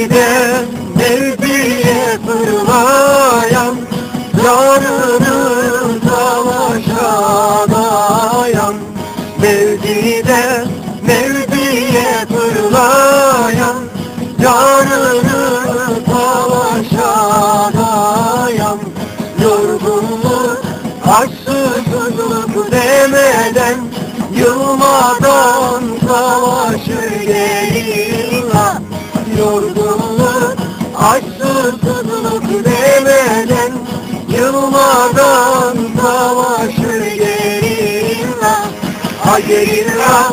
Mevzide mevziye fırlayan Yarını savaşa Yorgunluk, açsızlık demeden Yılmadan savaşır gerilla Ha gerilla,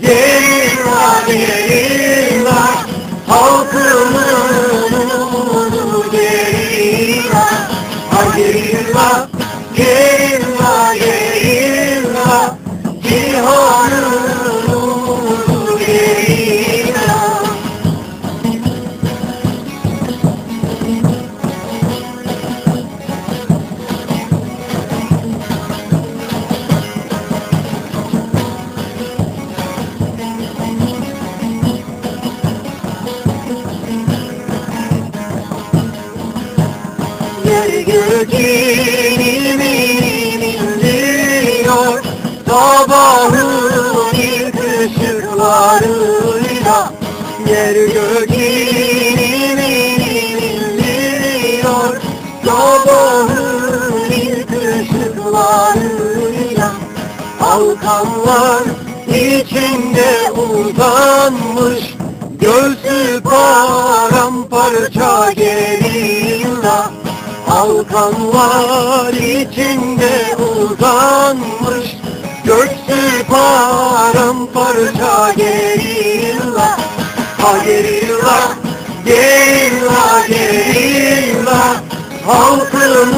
gerilla, gerilla Göğün ilmini indiriyor. Sabahın ilk ışıklarıyla Yer ilmini indiriyor. Sabahın ilk ışıklarıyla Halkanlar içinde uzanmış. Göğsü paramparça gerilla Halkanlar içinde uzanmış Göğsü paramparça gerilla Ha gerilla, gerilla, gerilla Halkımın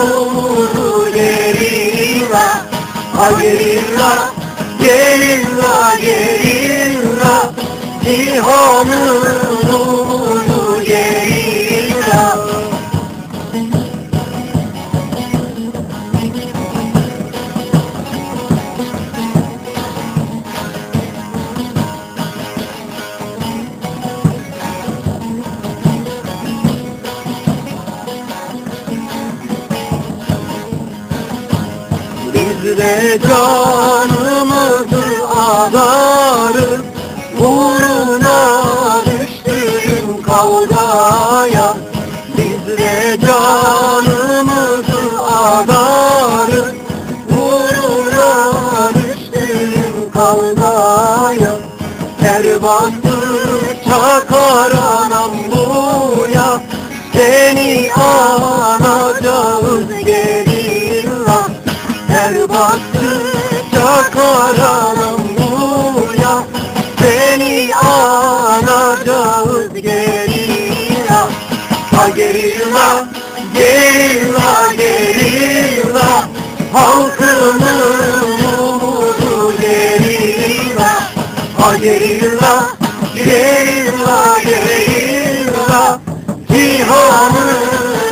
umudu gerilla Ha gerilla, gerilla, gerilla Cihanın umudu Biz de canımızı adarız Uğruna düştüğüm kavgaya. Biz de canımızı adarız Uğruna düştüğüm kavgaya. Ter bastıkça karanam buya Seni anacağız gerilla, gerilla Halkımın umudu gerilla Ha gerilla, gerilla, gerilla Cihanın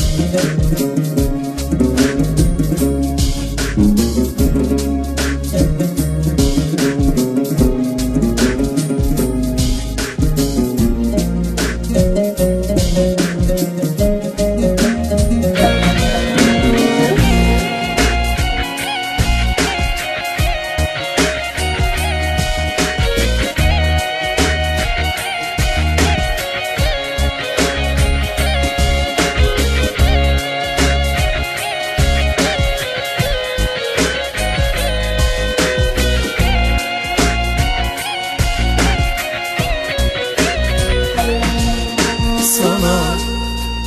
sana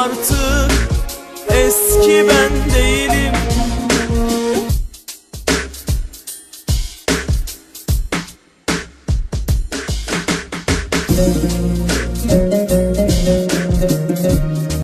artık. Eski ben değilim